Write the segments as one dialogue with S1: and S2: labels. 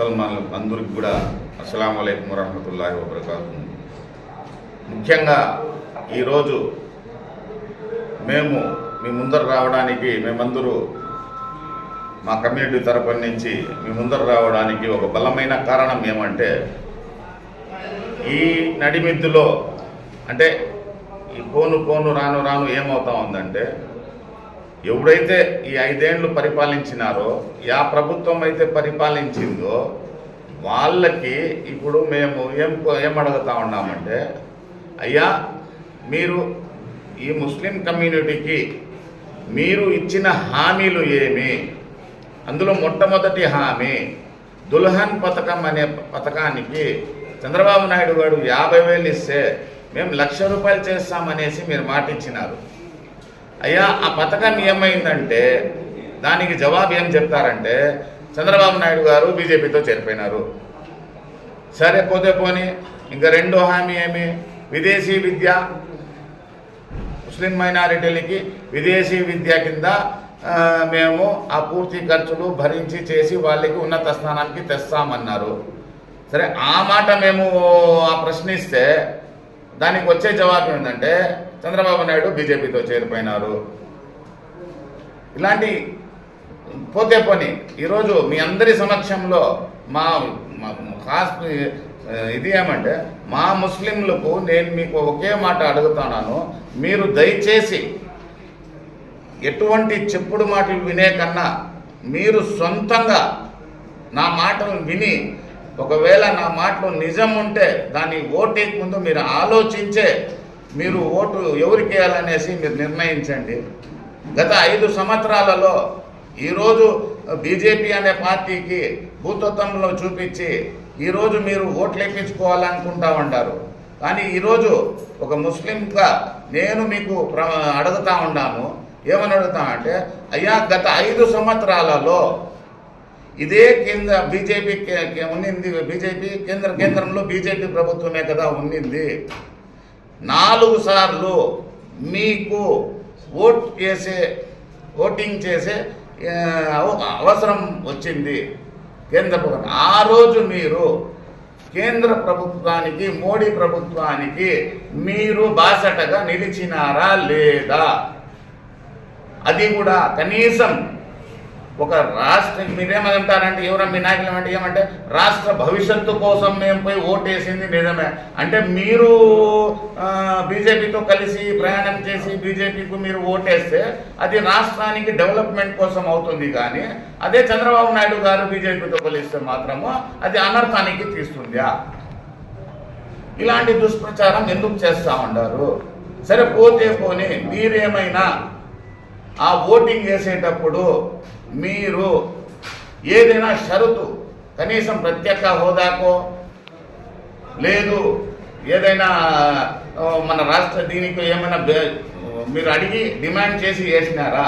S1: ముసల్మాన్లు అందరికి కూడా అస్సలం అయికం వరహమతుల్లాహి వబర్కాతు ముఖ్యంగా ఈరోజు మేము మీ ముందర రావడానికి మేమందరూ మా కమ్యూనిటీ తరపు నుంచి మీ ముందర రావడానికి ఒక బలమైన కారణం ఏమంటే ఈ నడిమిద్దులో అంటే ఈ పోను పోను రాను రాను ఏమవుతా ఉందంటే ఎవడైతే ఈ ఐదేండ్లు పరిపాలించినారో యా ప్రభుత్వం అయితే పరిపాలించిందో వాళ్ళకి ఇప్పుడు మేము ఏం ఏం అడుగుతా ఉన్నామంటే అయ్యా మీరు ఈ ముస్లిం కమ్యూనిటీకి మీరు ఇచ్చిన హామీలు ఏమి? అందులో మొట్టమొదటి హామీ దుల్హన్ పథకం అనే పథకానికి చంద్రబాబు నాయుడు గారు యాభై వేలు ఇస్తే మేము లక్ష రూపాయలు చేస్తామనేసి మీరు మాటిచ్చినారు. అయ్యా ఆ పథకం ఏమైందంటే దానికి జవాబు ఏం చెప్తారంటే చంద్రబాబు నాయుడు గారు బీజేపీతో చేరిపోయినారు. సరే పోతే పోని ఇంకా రెండో హామీ ఏమి? విదేశీ విద్య. ముస్లిం మైనారిటీలకి విదేశీ విద్య కింద మేము ఆ పూర్తి ఖర్చులు భరించి చేసి వాళ్ళకి ఉన్నత స్థానానికి తెస్తామన్నారు. సరే ఆ మాట మేము ఆ ప్రశ్నిస్తే దానికి వచ్చే జవాబు ఏంటంటే చంద్రబాబు నాయుడు బీజేపీతో చేరిపోయినారు. ఇలాంటి పోతే పోని ఈరోజు మీ అందరి సమక్షంలో మా మా- ఇది ఏమంటే మా ముస్లింలకు నేను మీకు ఒకే మాట అడుగుతున్నాను మీరు దయచేసి ఎటువంటి చెప్పుడు మాటలు వినే కన్నా మీరు సొంతంగా నా మాటలు విని ఒకవేళ నా మాటలు నిజం ఉంటే దాన్ని ఓటేకి ముందు మీరు ఆలోచించే మీరు ఓటు ఎవరికి వేయాలనేసి మీరు నిర్ణయించండి. గత ఐదు సంవత్సరాలలో ఈరోజు బీజేపీ అనే పార్టీకి భూతత్వంలో చూపించి ఈరోజు మీరు ఓట్లు ఎక్కించుకోవాలనుకుంటా ఉంటారు కానీ ఈరోజు ఒక ముస్లింగా నేను మీకు ప్ర అడుగుతా ఉన్నాను. ఏమని అడుగుతా అంటే అయ్యా గత ఐదు సంవత్సరాలలో ఇదే కేంద్ర బీజేపీ ఉన్నింది. బీజేపీ కేంద్ర కేంద్రంలో బీజేపీ ప్రభుత్వమే కదా ఉన్నింది. నాలుగు సార్లు మీకు ఓట్ చేసే ఓటింగ్ చేసే అవసరం వచ్చింది కేంద్ర ప్రభుత్వం. ఆ రోజు మీరు కేంద్ర ప్రభుత్వానికి మోడీ ప్రభుత్వానికి మీరు బాసటగా నిలిచినారా లేదా? అది కూడా కనీసం ఒక రాష్ట్ర మీరేమంటారంటే ఎవరో మీ నాయకులు అంటే ఏమంటే రాష్ట్ర భవిష్యత్తు కోసం మేము పోయి ఓటేసింది నిజమే. అంటే మీరు బీజేపీతో కలిసి ప్రయాణం చేసి బీజేపీకి మీరు ఓటేస్తే అది రాష్ట్రానికి డెవలప్మెంట్ కోసం అవుతుంది కానీ అదే చంద్రబాబు నాయుడు గారు బీజేపీతో కలిస్తే మాత్రము అది అనర్థానికి తీస్తుందా? ఇలాంటి దుష్ప్రచారం ఎందుకు చేస్తా ఉండారు సరే పోతే పోనీ మీరేమైనా ఆ ఓటింగ్ వేసేటప్పుడు మీరు ఏదైనా షరతు కనీసం ప్రత్యేక హోదాకో? లేదు ఏదైనా మన రాష్ట్ర దీనికి ఏమైనా మీరు అడిగి డిమాండ్ చేసి వేసినారా?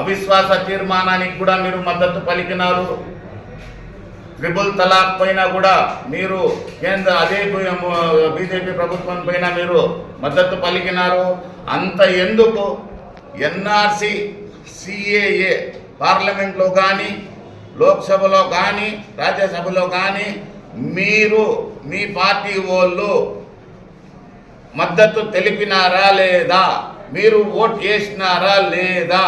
S1: అవిశ్వాస తీర్మానానికి కూడా మీరు మద్దతు పలికినారు. ట్రిపుల్ తలాక్ పైన కూడా మీరు కేంద్ర అదే బీజేపీ ప్రభుత్వం పైన మీరు మద్దతు పలికినారు. అంత ఎందుకు? ఎన్ఆర్సి సిఏఏ పార్లమెంట్లో కానీ లోక్సభలో కానీ రాజ్యసభలో కానీ మీరు మీ పార్టీ వాళ్ళు మద్దతు తెలిపినారా లేదా? మీరు ఓట్ వేసినారా లేదా?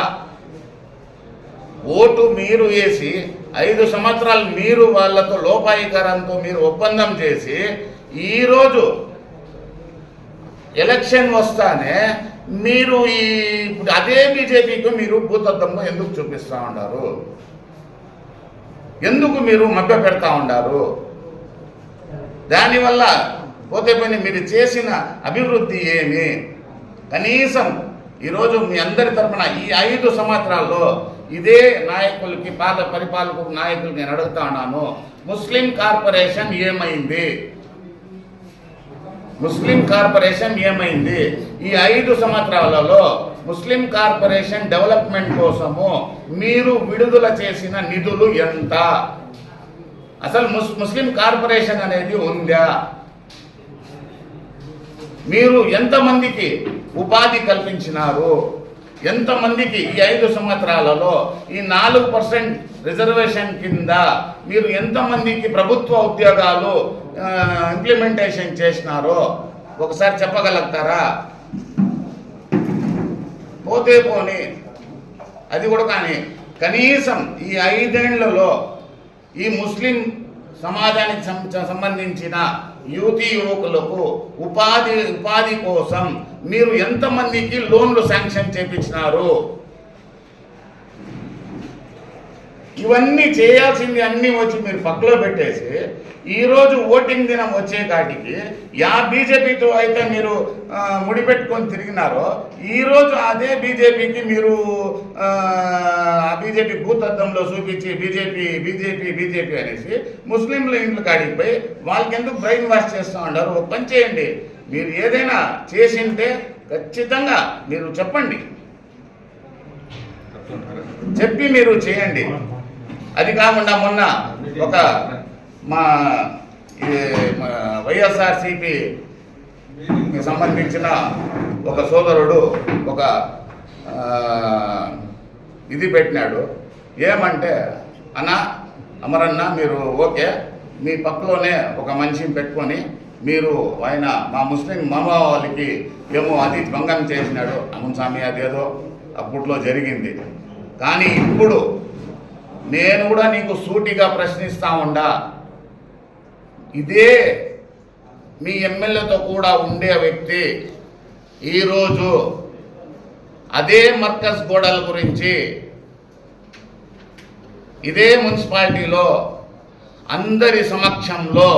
S1: ఓటు మీరు వేసి ఐదు సంవత్సరాలు మీరు వాళ్ళతో లోపాయికరంతో మీరు ఒప్పందం చేసి ఈరోజు ఎలక్షన్ వస్తానే మీరు ఈ ఇప్పుడు అదే బీజేపీకి మీరు భూతత్వంలో ఎందుకు చూపిస్తూ ఉన్నారు ఎందుకు మీరు మభ్య పెడతా ఉండారు? దానివల్ల పోతే పని మీరు చేసిన అభివృద్ధి ఏమి? కనీసం ఈరోజు మీ అందరి తరఫున ఈ ఐదు సంవత్సరాల్లో ఇదే నాయకులకి పాత పరిపాలకు నాయకులు నేను అడుగుతా ఉన్నాను. ముస్లిం కార్పొరేషన్ ఏమైంది? ముస్లిం కార్పొరేషన్ ఏమైంది? ఈ ఐదు సంవత్సరాలలో ముస్లిం కార్పొరేషన్ డెవలప్మెంట్ కోసము మీరు విడుదల చేసిన నిధులు ఎంత? అసలు ముస్ ముస్లిం కార్పొరేషన్ అనేది ఉందా? మీరు ఎంతమందికి ఉపాధి కల్పించినారు? ఎంతమందికి ఈ ఐదు సంవత్సరాలలో ఈ నాలుగు పర్సెంట్ రిజర్వేషన్ కింద మీరు ఎంతమందికి ప్రభుత్వ ఉద్యోగాలు ఇంప్లిమెంటేషన్ చేసినారో ఒకసారి చెప్పగలుగుతారా? పోతే పోని. అది కూడా కానీ కనీసం ఈ ఐదేళ్ళలో ఈ ముస్లిం సమాజానికి సంబంధించిన యువతి యువకులకు ఉపాధి ఉపాధి కోసం మీరు ఎంతమందికి లోన్లు శాంక్షన్ చేపించినారు? ఇవన్నీ చేయాల్సింది అన్నీ వచ్చి మీరు పక్కలో పెట్టేసి ఈరోజు ఓటింగ్ దినం వచ్చే కాటికి యా బీజేపీతో అయితే మీరు ముడిపెట్టుకొని తిరిగినారో ఈరోజు అదే బీజేపీకి మీరు ఆ బీజేపీ భూతత్వంలో చూపించి బీజేపీ బీజేపీ బీజేపీ అనేసి ముస్లింల ఇంట్లో కాడికి పోయి వాళ్ళకి ఎందుకు బ్రెయిన్ వాష్ చేస్తూ ఉంటారు ఒక పని చేయండి. మీరు ఏదైనా చేసింటే ఖచ్చితంగా మీరు చెప్పండి. చెప్పి మీరు చేయండి. అది కాకుండా మొన్న ఒక మా ఈ మా వైఎస్ఆర్సిపి సంబంధించిన ఒక సోదరుడు ఒక ఇది పెట్టినాడు. ఏమంటే అన్న అమరన్న మీరు ఓకే మీ పక్కలోనే ఒక మనిషిని పెట్టుకొని మీరు ఆయన మా ముస్లిం మామ వాళ్ళకి ఏమో అది భంగం చేసినాడు. అవును స్వామి అదేదో అప్పట్లో జరిగింది. కానీ ఇప్పుడు నేను కూడా నీకు సూటిగా ప్రశ్నిస్తా ఉండా. ఇదే మీ ఎమ్మెల్యేతో కూడా ఉండే వ్యక్తి ఈరోజు అదే మర్కజ్ గోడల గురించి ఇదే మున్సిపాలిటీలో అందరి సమక్షంలో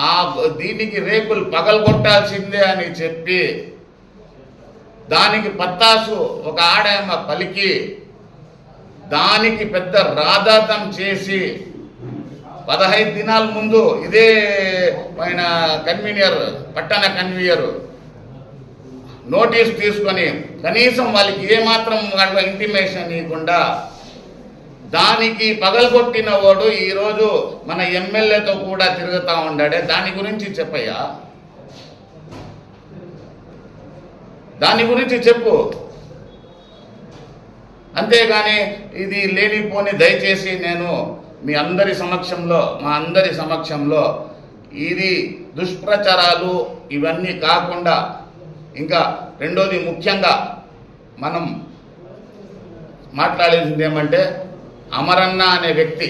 S1: ఆ దీనికి రేకులు పగలగొట్టాల్సిందే అని చెప్పి దానికి పత్తాసు ఒక ఆడాయమ పలికి దానికి పెద్ద రాధాతం చేసి పదహైదు దినాల ముందు ఇదే ఆయన కన్వీనియర్ పట్టణ కన్వీనర్ నోటీస్ తీసుకొని కనీసం వాళ్ళకి ఏమాత్రం ఇంటిమేషన్ ఇవ్వకుండా దానికి పగలగొట్టిన వాడు ఈరోజు మన ఎమ్మెల్యేతో కూడా తిరుగుతూ ఉండాడే. దాని గురించి చెప్పయ్యా. దాని గురించి చెప్పు. అంతేగాని ఇది లేనిపోని దయచేసి నేను మీ అందరి సమక్షంలో మా అందరి సమక్షంలో ఇది దుష్ప్రచారాలు ఇవన్నీ కాకుండా ఇంకా రెండోది ముఖ్యంగా మనం మాట్లాడేసింది ఏమంటే అమరన్న అనే వ్యక్తి.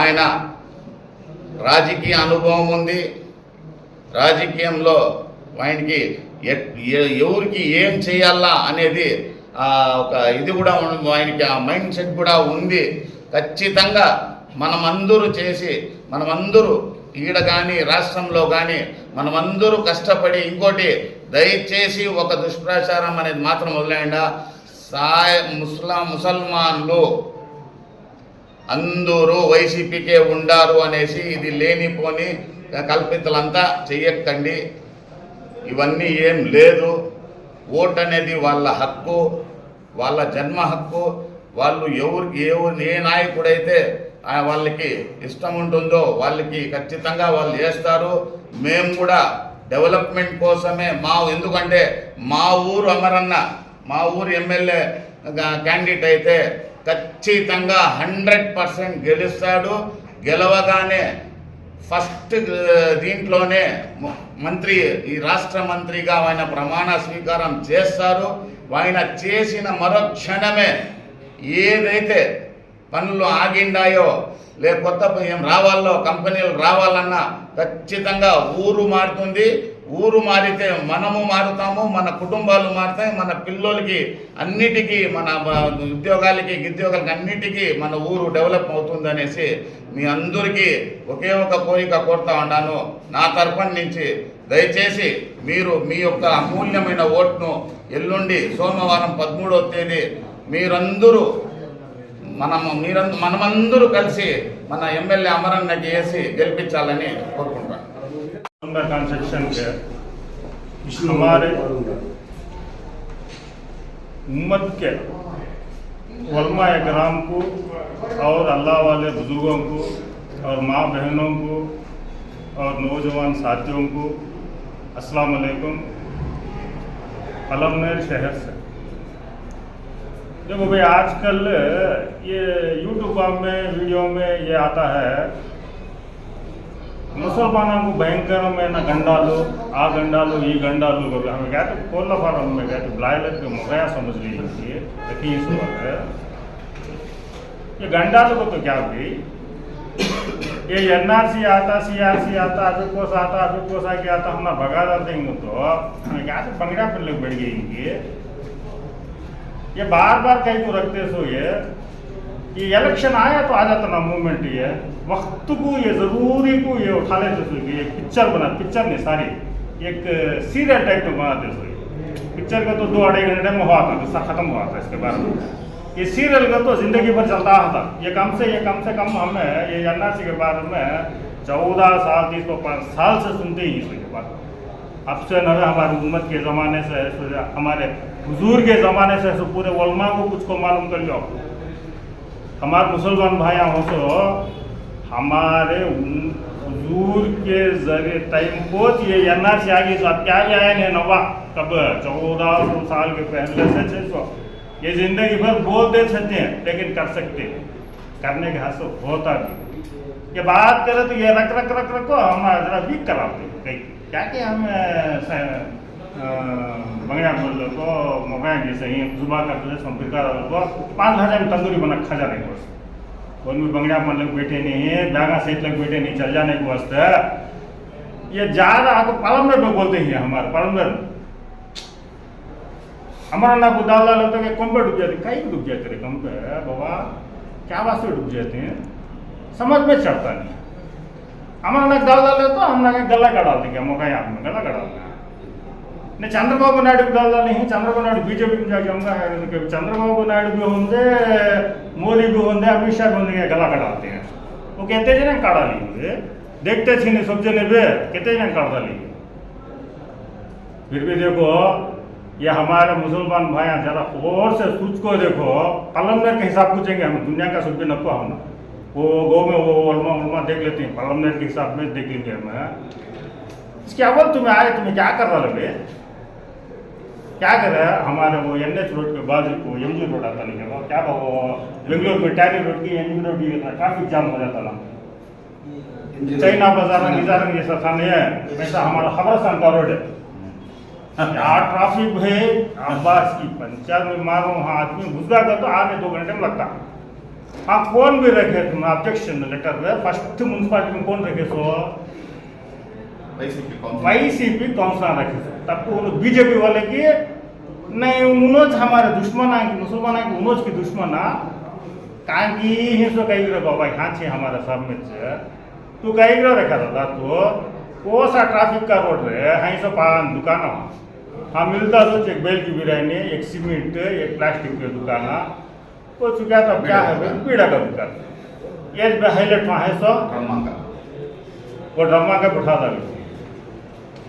S1: ఆయన రాజకీయ అనుభవం ఉంది. రాజకీయంలో ఆయనకి ఎవరికి ఏం చేయాలా అనేది ఒక ఇది కూడా ఆయనకి ఆ మైండ్ సెట్ కూడా ఉంది. ఖచ్చితంగా మనమందరూ చేసి మనమందరూ ఈడ కానీ రాష్ట్రంలో కానీ మనమందరూ కష్టపడి ఇంకోటి దయచేసి ఒక దుష్ప్రచారం అనేది మాత్రం వదిలేయండా. సాయ ముస్లా ముసల్మాన్లు అందరూ వైసీపీకే ఉండారు అనేసి ఇది లేనిపోని కల్పితలంతా చెయ్యక్కండి ఇవన్నీ ఏం లేదు. ఓట్ అనేది వాళ్ళ హక్కు వాళ్ళ జన్మ హక్కు. వాళ్ళు ఎవరికి ఎవరు ఏ నాయకుడైతే వాళ్ళకి ఇష్టం ఉంటుందో వాళ్ళకి ఖచ్చితంగా వాళ్ళు చేస్తారు. మేము కూడా డెవలప్మెంట్ కోసమే మా ఎందుకంటే మా ఊరు అమరన్న మా ఊరు ఎమ్మెల్యే క్యాండిడేట్ అయితే ఖచ్చితంగా హండ్రెడ్ పర్సెంట్ గెలుస్తాడు. గెలవగానే ఫస్ట్ దీంట్లోనే మంత్రి ఈ రాష్ట్ర మంత్రిగా ఆయన ప్రమాణ స్వీకారం చేస్తారు. ఆయన చేసిన మరో క్షణమే ఏదైతే పనులు ఆగిండాయో లే కొత్త ఏం రావాలో కంపెనీలు రావాలన్నా ఖచ్చితంగా ఊరు మారుతుంది. ఊరు మారితే మనము మారుతాము మన కుటుంబాలు మారుతాయి మన పిల్లలకి అన్నిటికీ మన ఉద్యోగాలకి గిద్యోగాలకి అన్నిటికీ మన ఊరు డెవలప్ అవుతుంది అనేసి మీ అందరికీ ఒకే ఒక కోరిక కోరుతా ఉన్నాను. నా తరఫున నుంచి దయచేసి మీరు మీ యొక్క అమూల్యమైన ఓట్ను ఎల్లుండి సోమవారం పదమూడవ తేదీ మీరందరూ మనము మీరందరూ మనమందరూ కలిసి మన ఎమ్మెల్యే అమరన్నకి వేసి గెలిపించాలని కోరుకుంటున్నాను
S2: कंस्ट्रक्शन के हमारे उम्मत के वलमा ग्राम को और अल्लाह वाले बुज़ुर्गों को और माँ बहनों को और नौजवान साथियों को, अस्सलाम वालेकुम। अलमेर शहर से। देखो भाई, आजकल ये यूट्यूब में, वीडियो में ये आता है ముసల్మానం భయంకర में गंडालू आ गंडालू ये गंडालू करके हमें क्या तो कोल्ला फार्म में क्या तो ब्लाइलर के मुखया समझ लीजिए देखिए इस वक्त ये गंडालू को तो क्या भाई ये एनआरसी आता सीआरसी आता अभी कोस आता अभी कोस आके आता हमारा भगा जाते हैं तो हमें क्या तो बंगड़ा पर लोग बैठ गए इनके ये बार बार कहीं को रखते सो ये ये इलेक्शन आया तो आ जाता ना मूवमेंट ये। वक्त को ये, ज़रूरी को ये उठा लेते सो कि एक पिक्चर बना पिक्चर नहीं, सारी। एक सीरियल टाइप में बनाते सो ये पिक्चर का तो दो अढ़ाई घंटे में हुआ था, दूसरा खत्म हुआ था इसके बारे में। ये सीरियल का तो ज़िंदगी भर चलता था। ये कम से, ये कम से कम हमें ये एनआरसी के बारे में चौदह साल, तीस को पाँच साल से सुनते ही इसके बाद अब से न हमारी उम्मत के ज़माने से हमारे हुजूर के ज़माने से पूरे वलमा को कुछ को मालूम कर लो हमारे मुसलमान भाई हो सो हमारे हुजूर के ज़रिए टाइम को ये आर सी आ गई तो अब क्या भी नहीं नवा, कब चौदह सौ साल के पहले से छः सौ ये ज़िंदगी भर बोल दे सकते हैं, लेकिन कर सकते हैं। करने के हाथ से होता भी ये बात करें तो ये रख रख रख, रखो, हम जरा वीक कराते हैं। कहीं क्या कि हम बंगड़ा बोल को जुबा करते संपर्क को पाँच हज़ार में तंदूरी बना खा जाने को कौन भी बंगड़ा मन लोग बैठे नहीं है बैगा सेठ लोग बैठे नहीं, चल जाने के वास्ते। ये ज़्यादा आपको पालमर में बोलते हैं हमारे पालमर। हमारा ना को दाल डाल है कम पे डूब जाते कहीं डूब जाते रे कम पे बाबा, क्या वास्ते डूब जाते हैं? समझ में चढ़ता नहीं। हमारा ना डाल तो हम ना गला का डाल मौका में गला का देंगे ने చంద్రబాబు నాయుడు डालना नहीं चंद्रबाबु नायडू बीजेपी में जाके होंगे चंद्रबाबु नायडू भी होंगे मोदी भी होंगे अमित शाह भी होंगे गला का डालते हैं वो कहते थे ना काढ़ा लिए देखते थे नहीं सब जने बे कहते ना काढ़ा लिए फिर भी देखो ये हमारे मुसलमान भाई जरा और से सोच को देखो पलमनेर के हिसाब पूछेंगे हम दुनिया का सुख भी नको हम वो गो में वो उलमा उलमा देख लेते हैं पलमनेर के हिसाब में देख लेंगे हमें इसके अव्वल तुम्हें आए तुम्हें क्या कर रहा लगे क्या कर? रहा है हमारे वो एन एच रोड के बाजू को एम जी रोड आता नहीं क्या वो बेंगलोर में टैरी रोड की एम जी रोड की ट्रैफ़िक जाम हो जाता ना। चाइना बाज़ार में निजारन जैसा नहीं है। वैसा हमारा खबरस्तान का रोड है। यहाँ ट्रैफ़िक है? आवाज़ की पंचायत में मारो, वहाँ आदमी घुस था तो आगे दो घंटे में लगता। हाँ कौन भी रखे? तुम ऑब्जेक्शन लेटर फ़र्स्ट म्यूनसिपालिटी में कौन रखे सो?
S1: వైసీపీ కౌన్సిల్
S2: वाईसीपी काउंसलर रखे सो तब तो बीजेपी वाले की नहीं उनोज हमारे दुश्मन है कि मुसलमान है कि उनोज की दुश्मन है कारण की ही सो कहीं रे बाबा यहाँ छे हमारे सब में से तू कहीं रे रखा था तो वो सा ट्रैफिक का रोड रे हाँ सो पान दुकान है हाँ मिलता तो एक बेल की बिरयानी एक सीमेंट एक प्लास्टिक की दुकान है वो चुका तो क्या है भाई? पीड़ा का दुकान ये हाईलाइट वहाँ है सो
S1: బ్రహ్మంగా
S2: वो ड्रामा का बिठा था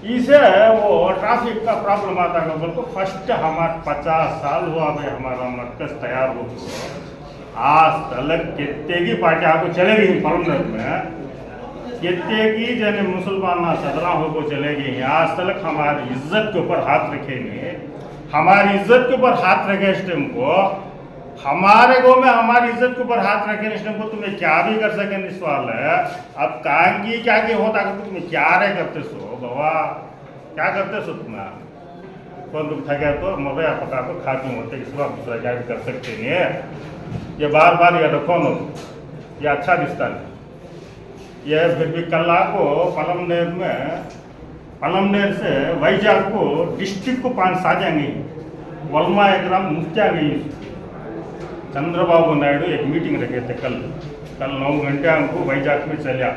S2: इसे वो ट्रैफ़िक का प्रॉब्लम आता है बोल फ़र्स्ट हमारे पचास साल हुआ भाई हमारा मरकज तैयार हो आज तलक कितने की पार्टी आपको चलेगी परमनर में? कितने की जने मुसलमान सदरा हो चलेगी आज तलक हमारी इज़्ज़त के ऊपर हाथ रखेंगे। हमारी इज़्ज़त के ऊपर हाथ रखे इस टाइम को। हमारे गाँव में हमारी इज़्ज़त के ऊपर हाथ रखे को तुम्हें क्या भी कर सके इस सवाल है? अब कहाँ की क्या की होता कि तुम्हें क्या रे करते सो, बाबा? क्या करते सो तुम्हें कौन तुम थके तो? मरे पका को खाते होते इस वक्त दूसरा क्या भी कर सकते नहीं है। ये बार बार ये रखो नो। ये अच्छा रिश्ता नहीं ये फिर भी कल को पलमनेर में, पलमनेर से वैजाग को डिस्ट्रिक्ट को पाँच साझा गई वलमा ग्राम मुफ्तिया गई। चंद्रबाबु नायडू एक मीटिंग रखे थे कल। कल नौ घंटे हमको वैजाग में चलिया।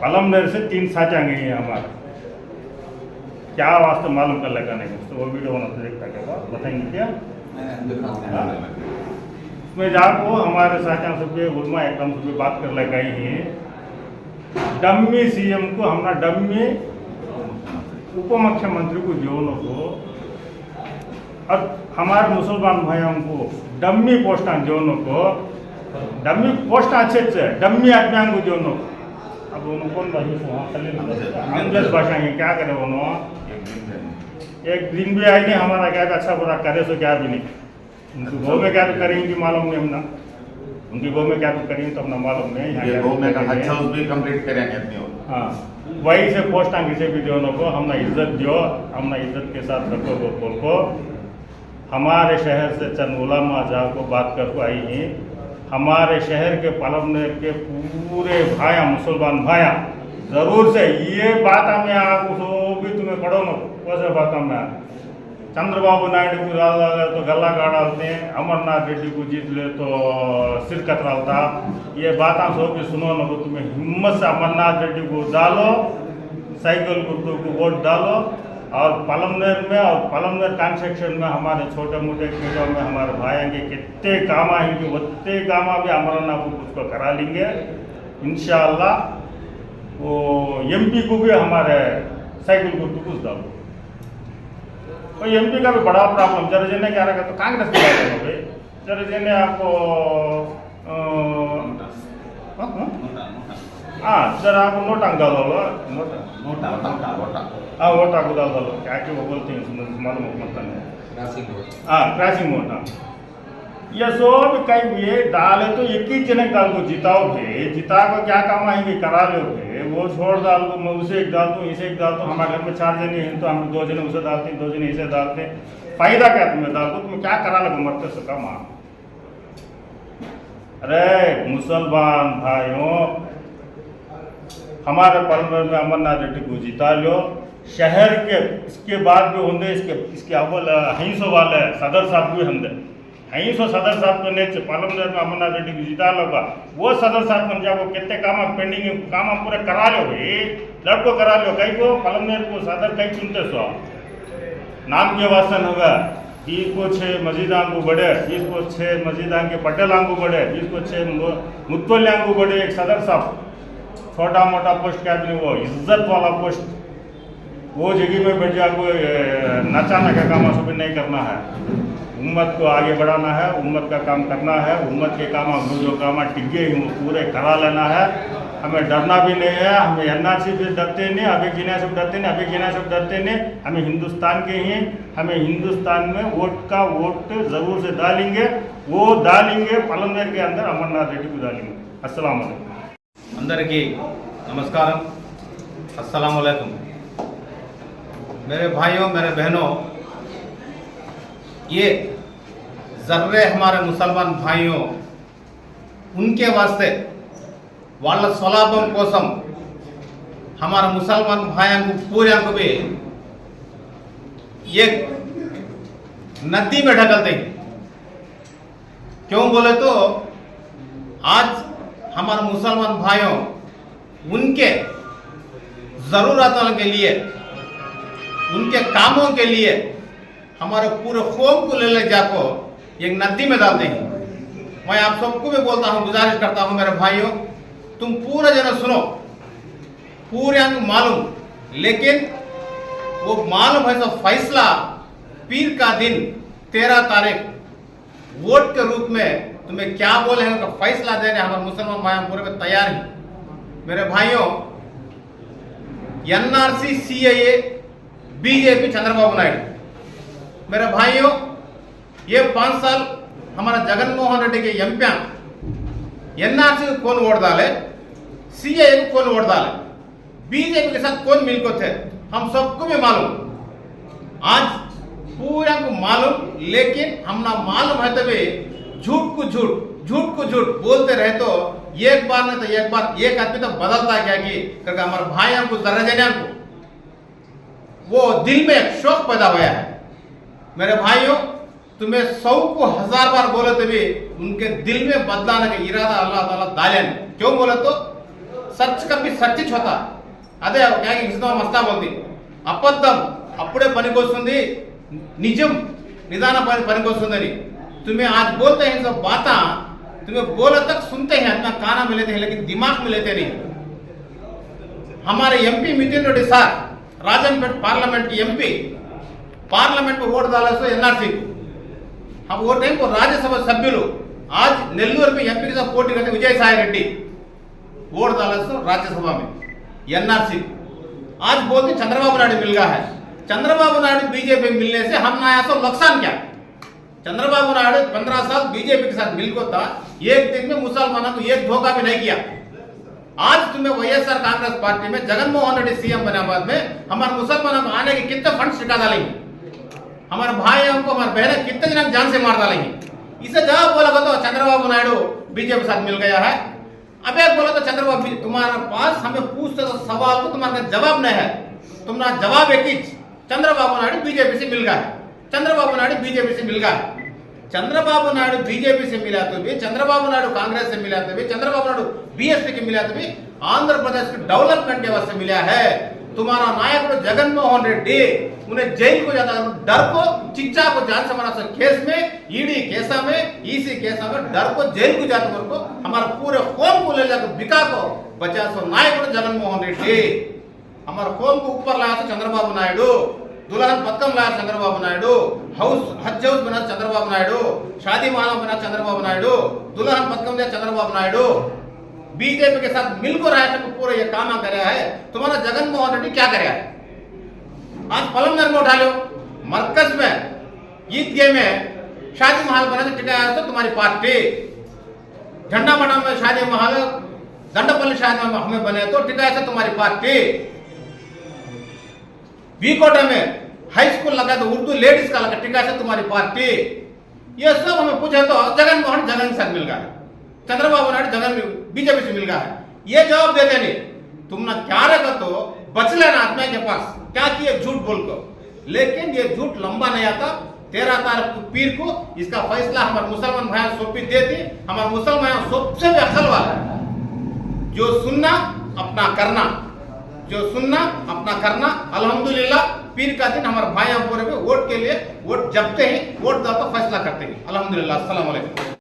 S2: पलमनेर से तीन साझा गई है हमारा। क्या वास्ते मालूम कर लगा नहीं। तो वो वीडियो बना देखता क्या बताएँगे क्या? उसमें जाको हमारे साथियों से भी उलमा एकदम से भी बात कर लगाई है डम्मी सीएम को हमारा डम्मी उप मुख्यमंत्री को जो को और हमारे मुसलमान भाइयों को डम्मी पोस्टा जोनों को डम्मी पोस्टा अच्छे अच्छे हैं, डम्मी आदमियों को जोनों। अब उन्होंने कौन भाषा से अंग्रेज़ भाषा में क्या करे उन्होंने?
S1: एक दिन
S2: भी आई नहीं हमारा क्या अच्छा बुरा करे सो क्या भी नहीं। उनकी गौ में क्या तो करेंगी मालूम नहीं हमने। उनकी गौ में क्या तो करेंगे तो अपना मालूम नहीं। तो
S1: में का। हज भी कंप्लीट करेंगे
S2: हाँ। वही से पोस्टा किसी भी दोनों को हमने इज़्ज़त दियो हमने इज़्ज़त के साथ रखो बोल को। हमारे शहर से चंद उलामा जहाँ को बात कर आई हैं। हमारे शहर के पलमनेर के पूरे भाया, मुसलमान भाया, ज़रूर से ये बात हमें आपको तो भी तुम्हें पढ़ो ना, वैसे बात हमें चंद्रबाबू नायडू को डाल डाले तो गला का डालते हैं, अमरनाथ रेड्डी को जीत ले तो सिर कतरालता ये बात सब भी सुनो ना तुम्हें हिम्मत से अमरनाथ रेड्डी को डालो, साइकिल गुर्दू को वोट डालो और पलमनेर में और पलमनेर कॉन्स्ट्रक्शन में हमारे छोटे मोटे खेतों में हमारे भाई के कितने काम आएँगे उतने काम भी अमरनाथ को उसको करा लेंगे। इंशाल्लाह वो एमपी को भी हमारे साइकिल को डालो। तो एमपी का भी बड़ा प्रॉब्लम जरा ने क्या रखा तो कांग्रेस की भाई। जरा जिन्हें आपको ये सब कहीं ये डाले तो एक ही जने डाल को जिता को क्या काम आएँगे करा लो भे वो छोड़ डाल दो मैं उसे एक डाल दूँ इसे एक डाल दूँ हमारे घर में चार जने हैं तो हम दो जने उसे डालते हैं दो जने इसे डालते हैं फ़ायदा क्या तुम्हें डाल दो तुम्हें क्या करा लगो मरते से कम आ अरे मुसलमान भाइयों हमारे परमर में अमरनाथ रेड्डी को जिता लो शहर के, इसके बाद भी होंगे इसके इसके अव्वल हईसो वाले सदर साहब भी होंगे हईसो सदर साहब को नेच पालमनगर में अमरनाथ रेड्डी को जिता लोगा वो सदर साहब को जाओ कितने काम पेंडिंग काम पूरे करा लो भाई। लड़को करा लो कहीं को? पालमनगर को सदर कहीं चुनते सो। नाम के वासन होगा इसको छः मस्जिदां को बड़े इसको छः मस्जिदां के पटेलां को बड़े इसको छः मुतवल्यां को बड़े एक सदर साहब। छोटा मोटा पोस्ट क्या भी वो? इज़्ज़त वाला पोस्ट वो जगह में बैठ जाको नचाने का काम सब नहीं करना है। उम्मत को आगे बढ़ाना है, उम्मत का काम करना है। उम्मत के काम हम जो काम टिके पूरे करा लेना है। हमें डरना भी नहीं है, हमें एनआरसी भी डरते नहीं, अभी गिना से डरते नहीं, अभी गिना से डरते नहीं। हमें हिंदुस्तान के ही, हमें हिंदुस्तान में वोट का वोट ज़रूर से डालेंगे। वो डालेंगे पलमनेर के अंदर अमरनाथ रेड्डी को डालेंगे। वालेकुम।
S3: అందరికీ नमस्कारम अस्सलाम वालेकुम मेरे भाइयों मेरे बहनों ये जर्रे हमारे मुसलमान भाइयों उनके वास्ते వాళ్ళ స్వలాభం కోసం हमारे मुसलमान भाइयों को पूरे को भी एक नदी में ढकलते हैं क्यों बोले तो आज हमारे मुसलमान भाइयों, उनके ज़रूरतों के लिए, उनके कामों के लिए हमारे पूरे कौम को ले ले जाको एक नदी में डालते हैं। मैं आप सबको भी बोलता हूँ, गुजारिश करता हूँ, मेरे भाइयों, तुम पूरे जन सुनो। पूरे अंग मालूम, लेकिन वो मालूम है सब फैसला, पीर का दिन, तेरह तारीख, वोट के रूप में तुम्हें क्या बोले हैं? उनका फैसला देने हमारे मुसलमान भाई हम पूरे तैयार हैं। मेरे भाइयों NRC CAA BJP Chandrababu Naidu. मेरे भाइयों, ये पाँच साल हमारा जगन मोहन रेड्डी के एम एमपी एनआरसी को कौन वोट डाले? सीएए को कौन वोट डाले? बीजेपी के साथ कौन मिल को थे? हम सबको भी मालूम। आज पूरा को मालूम, लेकिन हम ना मालूम है तभी झूठ को झूठ झूठ को झूठ बोलते रहे तो एक बार नहीं तो एक बार एक आदमी तो बदलता क्या कि करके हमारे भाई हमको जरा जाने हमको। वो दिल में एक शौक पैदा हुआ है। मेरे भाइयों, तुम्हें सौ को हज़ार बार बोले तो भी उनके दिल में बदलाने का इरादा अल्लाह ताला दालन क्यों बोले तो? सच का भी सच होता అదే ఒక ఇస్తాం వస్తాం ఉంది అబద్ధం అప్పుడే పనికొస్తుంది पनी నిదాన పని పనికొస్తుందని तुम्हें आज बोलते हैं सब बात, तुम्हें बोला तक सुनते हैं, अपना काना में लेते हैं, लेकिन दिमाग में लेते नहीं। हमारे एमपी मितिन रेड्डी साहब राजनपेट पार्लियामेंट की एमपी पार्लियामेंट में वोट डाला सो एनआरसी हम वो टाइम को राज्यसभा सभ्य लो आज नेल्लूर में एमपी के साथ पोटी करते विजय साय रेड्डी। वोट डाला सो राज्यसभा में एनआरसी आज बोलते चंद्रबाबू नायडू मिल गया है। चंद्रबाबू नायडू बीजेपी मिलने से हम ना आया तो नुकसान क्या? चंद्रबाबू नायडू पंद्रह साल बीजेपी के साथ मिलकर था। एक दिन में मुसलमानों को एक धोखा भी नहीं किया। आज तुम्हें वाईएसआर कांग्रेस पार्टी में जगनमोहन रेड्डी सीएम बने बाद में हमारे मुसलमानों को आने के कितने फंड छिटा डालेंगे? हमारे भाई को हमारे बहनें कितने जन जान से मार डालेंगे? इसे जवाब बोला तो चंद्रबाबू नायडू बीजेपी के साथ मिल गया है। अब एक बोला तो चंद्रबाबू, तुम्हारे पास हमें पूछते तो सवाल को तुम्हारे जवाब नहीं है। तुम्हारा जवाब एक ही चंद्रबाबू नायडू बीजेपी से मिल गया चंद्रबाबू नायडू बीजेपी से मिल गया चंद्रबाबू नायडू बीजेपी से मिला तो भी चंद्रबाबू नायडू कांग्रेस से मिला तो भी चंद्रबाबू नायडू बीएसपी के मिला तो भी आंध्र प्रदेश के डेवलपमेंट के वास्ते मिला है तुम्हारा नायक जगन मोहन रेड्डी उन्हें जेल को जाता डर को चिच्चा को जान से मारा से केस में ईडी केसा में ईसी केसा में डर को जेल को जाते मेरे को हमारा पूरे होम को ले जाकर बिका को बचा सो नायक जगन मोहन रेड्डी हमारे होम को ऊपर लाया था चंद्रबाबु नायडू दुल्हन पथकम लाया चंद्रबाबु नायडू हाउस हज हाउस बना चंद्रबाबु नायडू, शादी माला बना चंद्रबाबु नायडू, दुल्हन पथकम दिया चंद्रबाबु नायडू। बीजेपी के साथ मिलकर आया तो पूरा ये काम कर है। तुम्हारा जगन मोहन रेड्डी क्या कर आज पलमनगर में उठा लो। मरकज में, ईदगाह में शादी महल बना टिकाया तो तुम्हारी पार्टी। झंडा मंडल में शादी महल, दंडपल्ली शादी में हमें बने तो टिकाया तो तुम्हारी पार्टी। बीकोटा में हाई स्कूल लगा तो उर्दू लेडीज़ का लगा टिकाया तो तुम्हारी पार्टी। ये सब हमें पूछे तो जगन मोहन, जगन साथ मिल गया चंद्रबाबू नायडू, जगन बीजेपी से मिल गया ये जवाब देते नहीं। तुम ना क्या रहेगा तो बच लेना आत्मा के पास। क्या किए झूठ बोल को लेकिन ये झूठ लंबा नहीं आता। तेरह तारीख पीर को इसका फैसला हमारे मुसलमान भाई सोपी देती हमारे मुसलमान सबसे भी अकल वाला है। जो सुनना, अपना करना। जो सुनना अपना करना अल्हम्दुलिल्लाह पीर का दिन हमारे भाई पूरे में वोट के लिए वोट जबते ही वोट दाता फैसला करते हैं अल्हम्दुलिल्लाह अस्सलाम वालेकुम